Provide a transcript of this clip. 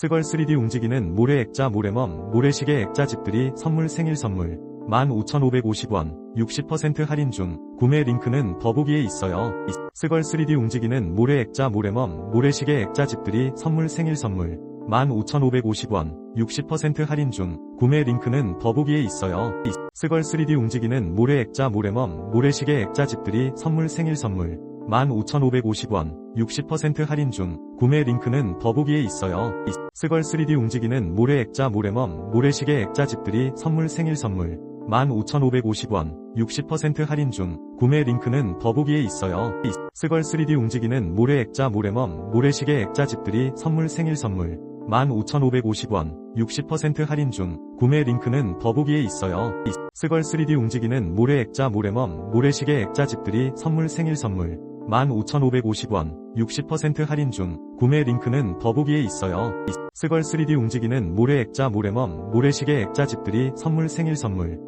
스걸 3D 움직이는 모래 액자 모래멈 모래시계 액자집들이 선물 생일 선물 15,550원 60% 할인 중 구매 링크는 더보기에 있어요. 이- 스걸 3D 움직이는 모래 액자 모래멈 모래시계 액자집들이 선물 생일 선물 15,550원 60% 할인 중 구매 링크는 더보기에 있어요. 이- 스걸 3D 움직이는 모래 액자 모래멈 모래시계 액자집들이 선물 생일 선물 15,550원 60% 할인 중 구매 링크는 더보기에 있어요. 이- 스걸 3D 움직이는 모래 액자 모래멈 모래시계 액자 집들이 선물 생일 선물 15,550원 60% 할인 중 구매 링크는 더보기에 있어요. 이- 스걸 3D 움직이는 모래 액자 모래멈 모래시계 액자 집들이 선물 생일 선물 15,550원 60% 할인 중 구매 링크는 더보기에 있어요. 이- 스걸 3D 움직이는 모래 액자 모래멈 모래시계 액자 집들이 선물 생일 선물 15,550원 60% 할인 중 구매 링크는 더보기에 있어요. 이- 스걸 3D 움직이는 모래 액자 모래멈 모래시계 액자집들이 선물 생일 선물